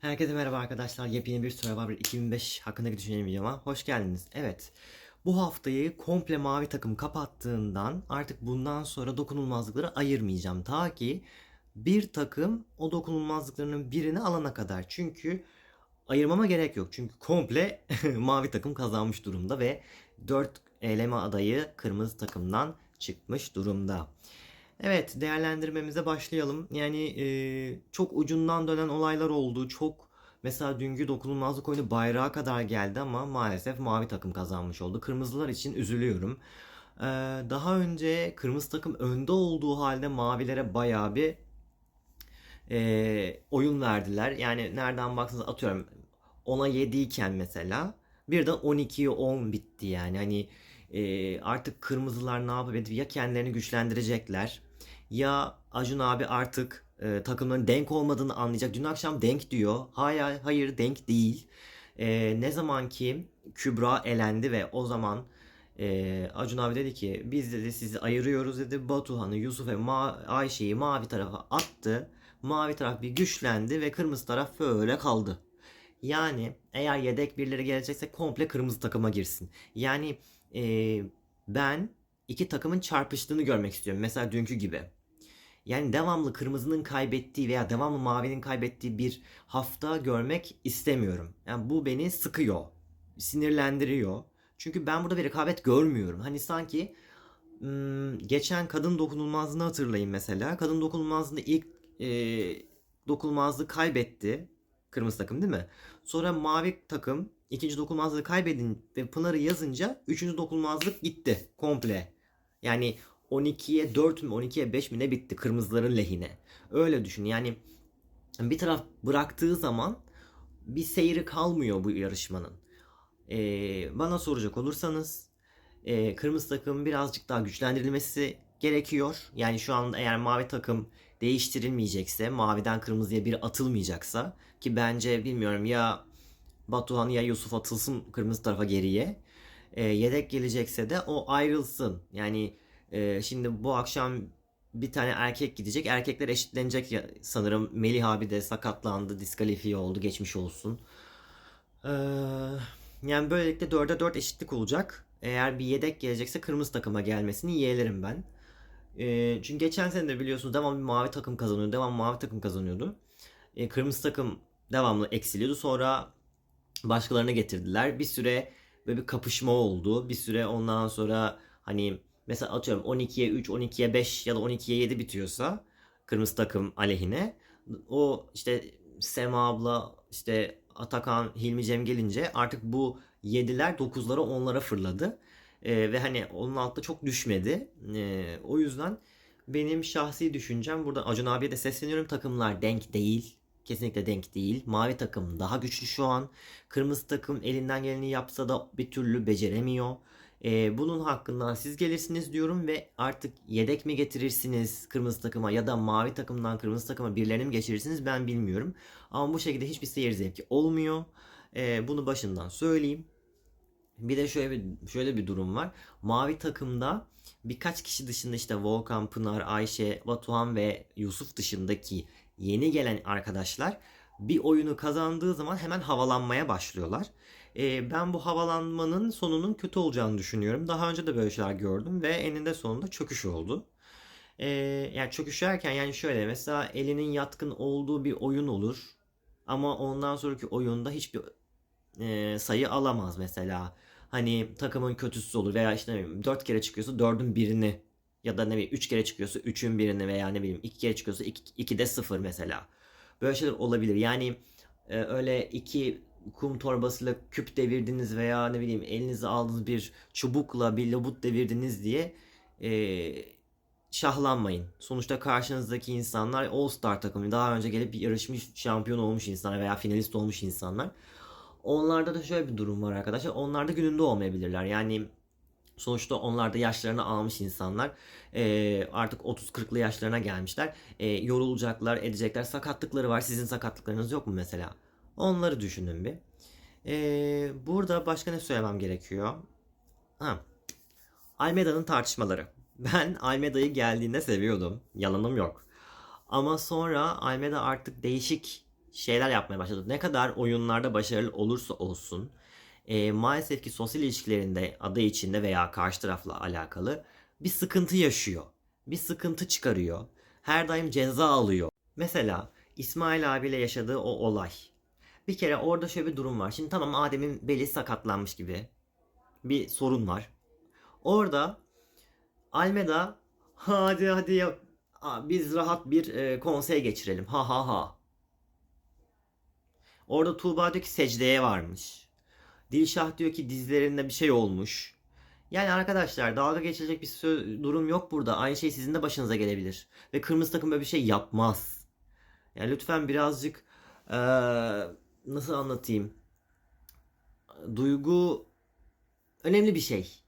Herkese merhaba arkadaşlar. Yepyeni bir Survivor 2005 hakkındaki düşünceli videoma hoş geldiniz. Evet, bu haftayı komple mavi takım kapattığından artık bundan sonra dokunulmazlıkları ayırmayacağım. Ta ki bir takım o dokunulmazlıklarının birini alana kadar. Çünkü ayırmama gerek yok. Çünkü komple mavi takım kazanmış durumda ve 4 eleme adayı kırmızı takımdan çıkmış durumda. Evet, değerlendirmemize başlayalım. Yani e, çok ucundan dönen olaylar oldu. Çok mesela dünkü dokunulmazlık oyunu bayrağa kadar geldi ama maalesef mavi takım kazanmış oldu. Kırmızılar için üzülüyorum. E, daha önce kırmızı takım önde olduğu halde mavilere bayağı bir e, oyun verdiler. Yani nereden baksanız atıyorum 10'a 7 iken mesela birden 12'ye 10 bitti yani. Hani e, artık kırmızılar ne yapıp edip ya kendilerini güçlendirecekler ya Acun abi artık e, takımların denk olmadığını anlayacak. Dün akşam denk diyor. Hayır, hayır denk değil. E, ne zaman ki Kübra elendi ve o zaman e, Acun abi dedi ki biz dedi sizi ayırıyoruz dedi. Batuhan'ı, Yusuf ve Ma- Ayşe'yi mavi tarafa attı. Mavi taraf bir güçlendi ve kırmızı taraf böyle kaldı. Yani eğer yedek birileri gelecekse komple kırmızı takıma girsin. Yani e, ben iki takımın çarpıştığını görmek istiyorum. Mesela dünkü gibi. Yani devamlı kırmızının kaybettiği veya devamlı mavinin kaybettiği bir hafta görmek istemiyorum. Yani bu beni sıkıyor, sinirlendiriyor. Çünkü ben burada bir rekabet görmüyorum. Hani sanki hmm, geçen kadın dokunulmazlığını hatırlayın mesela. Kadın dokunulmazlığında ilk e, dokunulmazlığı kaybetti. Kırmızı takım değil mi? Sonra mavi takım ikinci dokunulmazlığı kaybedin ve Pınar'ı yazınca üçüncü dokunulmazlık gitti komple. Yani 12'ye 4 mü 12'ye 5 mi ne bitti kırmızıların lehine. Öyle düşün yani bir taraf bıraktığı zaman bir seyri kalmıyor bu yarışmanın. Ee, bana soracak olursanız e, kırmızı takım birazcık daha güçlendirilmesi gerekiyor. Yani şu an eğer mavi takım değiştirilmeyecekse, maviden kırmızıya bir atılmayacaksa ki bence bilmiyorum ya Batuhan ya Yusuf atılsın kırmızı tarafa geriye. E, yedek gelecekse de o ayrılsın. Yani e, şimdi bu akşam bir tane erkek gidecek. Erkekler eşitlenecek ya, sanırım. Melih abi de sakatlandı, diskalifiye oldu. Geçmiş olsun. Ee, yani böylelikle 4'e 4 eşitlik olacak. Eğer bir yedek gelecekse kırmızı takıma gelmesini yeğlerim ben. Ee, çünkü geçen sene de biliyorsunuz devamlı bir mavi takım kazanıyordu. Devamlı mavi takım kazanıyordu. Ee, kırmızı takım devamlı eksiliyordu. Sonra başkalarına getirdiler. Bir süre böyle bir kapışma oldu. Bir süre ondan sonra hani mesela atıyorum 12'ye 3, 12'ye 5 ya da 12'ye 7 bitiyorsa kırmızı takım aleyhine o işte Sema abla işte Atakan, Hilmi Cem gelince artık bu 7'ler 9'lara 10'lara fırladı. Ee, ve hani onun altta çok düşmedi. Ee, o yüzden benim şahsi düşüncem burada Acun abiye de sesleniyorum takımlar denk değil. Kesinlikle denk değil. Mavi takım daha güçlü şu an. Kırmızı takım elinden geleni yapsa da bir türlü beceremiyor. Ee, bunun hakkından siz gelirsiniz diyorum ve artık yedek mi getirirsiniz kırmızı takıma ya da mavi takımdan kırmızı takıma birilerini mi geçirirsiniz ben bilmiyorum. Ama bu şekilde hiçbir seyir zevki olmuyor. Ee, bunu başından söyleyeyim. Bir de şöyle bir, şöyle bir durum var. Mavi takımda birkaç kişi dışında işte Volkan, Pınar, Ayşe, Batuhan ve Yusuf dışındaki yeni gelen arkadaşlar bir oyunu kazandığı zaman hemen havalanmaya başlıyorlar. Ee, ben bu havalanmanın sonunun kötü olacağını düşünüyorum. Daha önce de böyle şeyler gördüm ve eninde sonunda çöküş oldu. Ee, yani çöküş derken yani şöyle mesela elinin yatkın olduğu bir oyun olur. Ama ondan sonraki oyunda hiçbir e, sayı alamaz mesela. Hani takımın kötüsü olur veya işte ne bileyim 4 kere çıkıyorsa 4'ün birini ya da ne bileyim 3 kere çıkıyorsa 3'ün birini veya ne bileyim 2 kere çıkıyorsa 2'de 0 mesela. Böyle şeyler olabilir. Yani e, öyle iki kum torbasıyla küp devirdiniz veya ne bileyim elinize aldığınız bir çubukla bir labut devirdiniz diye e, şahlanmayın. Sonuçta karşınızdaki insanlar All Star takımı daha önce gelip yarışmış şampiyon olmuş insanlar veya finalist olmuş insanlar. Onlarda da şöyle bir durum var arkadaşlar. Onlar da gününde olmayabilirler. Yani sonuçta onlar da yaşlarını almış insanlar. Ee, artık 30-40'lı yaşlarına gelmişler. Ee, yorulacaklar, edecekler. Sakatlıkları var. Sizin sakatlıklarınız yok mu mesela? Onları düşünün bir. Ee, burada başka ne söylemem gerekiyor? Ha. Almeda'nın tartışmaları. Ben Almeda'yı geldiğinde seviyordum. Yalanım yok. Ama sonra Almeda artık değişik şeyler yapmaya başladı. Ne kadar oyunlarda başarılı olursa olsun e, maalesef ki sosyal ilişkilerinde adı içinde veya karşı tarafla alakalı bir sıkıntı yaşıyor. Bir sıkıntı çıkarıyor. Her daim ceza alıyor. Mesela İsmail abiyle yaşadığı o olay. Bir kere orada şöyle bir durum var. Şimdi tamam Adem'in beli sakatlanmış gibi bir sorun var. Orada Almeda hadi hadi ya biz rahat bir e, konsey geçirelim. Ha ha ha. Orada Tuğba diyor ki secdeye varmış. Dilşah diyor ki dizlerinde bir şey olmuş. Yani arkadaşlar dalga geçilecek bir sö- durum yok burada. Aynı şey sizin de başınıza gelebilir. Ve kırmızı takım böyle bir şey yapmaz. Yani lütfen birazcık eee, nasıl anlatayım? Duygu önemli bir şey.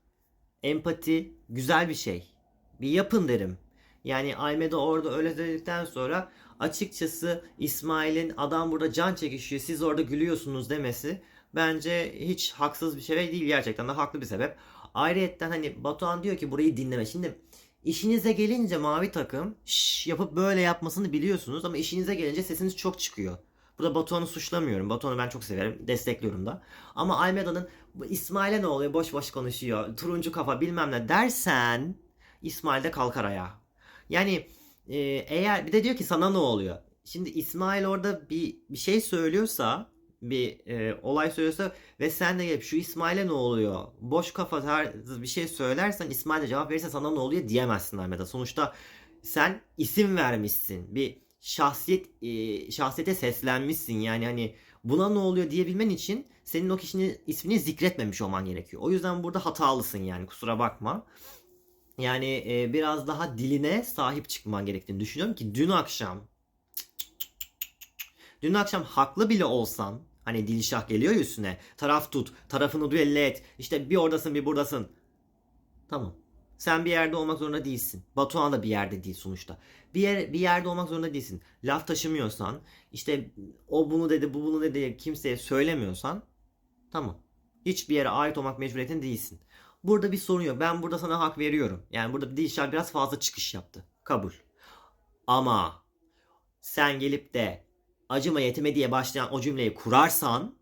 Empati güzel bir şey. Bir yapın derim. Yani Almeda orada öyle dedikten sonra açıkçası İsmail'in adam burada can çekişiyor siz orada gülüyorsunuz demesi bence hiç haksız bir şey değil gerçekten de haklı bir sebep. Ayrıyetten hani Batuhan diyor ki burayı dinleme. Şimdi işinize gelince mavi takım şş yapıp böyle yapmasını biliyorsunuz ama işinize gelince sesiniz çok çıkıyor. Burada Batuhan'ı suçlamıyorum. Batuhan'ı ben çok severim. Destekliyorum da. Ama Almeda'nın "Bu İsmail'e ne oluyor? Boş boş konuşuyor. Turuncu kafa bilmem ne dersen İsmail de kalkar ayağa. Yani e, eğer bir de diyor ki sana ne oluyor? Şimdi İsmail orada bir bir şey söylüyorsa bir e, olay söylüyorsa ve sen de gelip şu İsmail'e ne oluyor? Boş kafa tarzı bir şey söylersen İsmail de cevap verirse sana ne oluyor diyemezsin Ahmet'e. Sonuçta sen isim vermişsin. Bir şahsiyet e, şahsiyete seslenmişsin. Yani hani buna ne oluyor diyebilmen için senin o kişinin ismini zikretmemiş olman gerekiyor. O yüzden burada hatalısın yani kusura bakma. Yani e, biraz daha diline sahip çıkman gerektiğini düşünüyorum ki dün akşam dün akşam haklı bile olsan hani Dilşah geliyor üstüne taraf tut tarafını düelle et işte bir oradasın bir buradasın tamam sen bir yerde olmak zorunda değilsin Batuhan da bir yerde değil sonuçta bir, yer, bir yerde olmak zorunda değilsin laf taşımıyorsan işte o bunu dedi bu bunu dedi kimseye söylemiyorsan tamam hiçbir yere ait olmak mecburiyetinde değilsin Burada bir sorun yok. Ben burada sana hak veriyorum. Yani burada Dilşah biraz fazla çıkış yaptı. Kabul. Ama sen gelip de acıma yetime diye başlayan o cümleyi kurarsan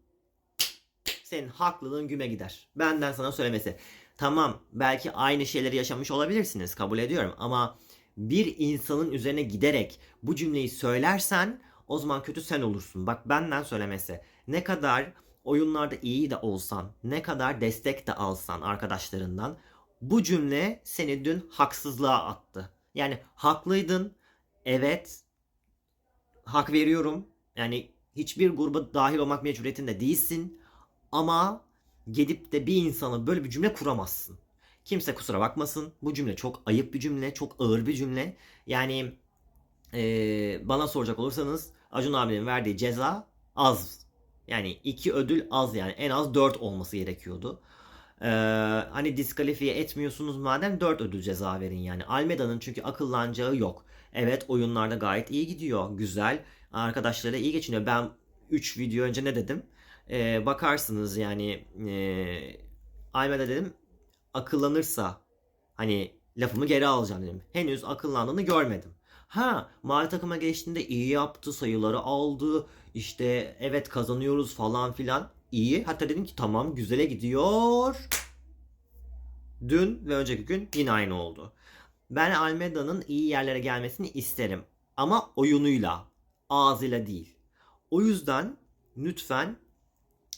senin haklılığın güme gider. Benden sana söylemesi. Tamam belki aynı şeyleri yaşamış olabilirsiniz. Kabul ediyorum. Ama bir insanın üzerine giderek bu cümleyi söylersen o zaman kötü sen olursun. Bak benden söylemesi. Ne kadar oyunlarda iyi de olsan, ne kadar destek de alsan arkadaşlarından bu cümle seni dün haksızlığa attı. Yani haklıydın. Evet. Hak veriyorum. Yani hiçbir gruba dahil olmak mecburiyetinde değilsin. Ama gidip de bir insana böyle bir cümle kuramazsın. Kimse kusura bakmasın. Bu cümle çok ayıp bir cümle. Çok ağır bir cümle. Yani eee, bana soracak olursanız Acun abinin verdiği ceza az yani iki ödül az yani en az 4 olması gerekiyordu. Ee, hani diskalifiye etmiyorsunuz madem 4 ödül ceza verin yani. Almeda'nın çünkü akıllanacağı yok. Evet oyunlarda gayet iyi gidiyor. Güzel. Arkadaşlarıyla iyi geçiniyor. Ben 3 video önce ne dedim? Ee, bakarsınız yani e, Almeda dedim akıllanırsa hani lafımı geri alacağım dedim. Henüz akıllandığını görmedim. Ha mavi takıma geçtiğinde iyi yaptı sayıları aldı işte evet kazanıyoruz falan filan iyi. Hatta dedim ki tamam güzele gidiyor. Dün ve önceki gün yine aynı oldu. Ben Almeda'nın iyi yerlere gelmesini isterim. Ama oyunuyla, ağzıyla değil. O yüzden lütfen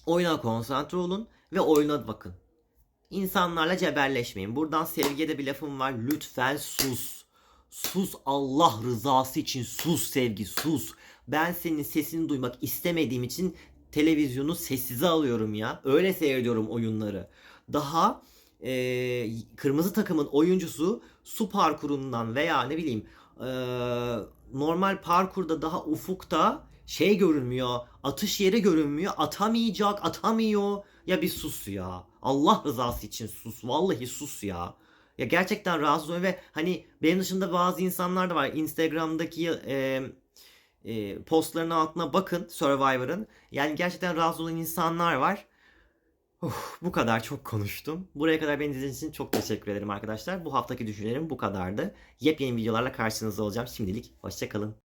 oyuna konsantre olun ve oyuna bakın. İnsanlarla cebelleşmeyin. Buradan sevgiye de bir lafım var. Lütfen sus. Sus Allah rızası için sus sevgi sus. Ben senin sesini duymak istemediğim için televizyonu sessize alıyorum ya. Öyle seyrediyorum oyunları. Daha e, kırmızı takımın oyuncusu su parkurundan veya ne bileyim e, normal parkurda daha ufukta şey görünmüyor. Atış yeri görünmüyor. Atamayacak, atamıyor. Ya bir sus ya. Allah rızası için sus. Vallahi sus ya. Ya gerçekten rahatsız oluyorum ve hani benim dışında bazı insanlar da var. Instagram'daki e, e, postların altına bakın Survivor'ın. Yani gerçekten rahatsız olan insanlar var. Uf, bu kadar çok konuştum. Buraya kadar beni izlediğiniz için çok teşekkür ederim arkadaşlar. Bu haftaki düşüncelerim bu kadardı. Yepyeni videolarla karşınızda olacağım. Şimdilik hoşçakalın.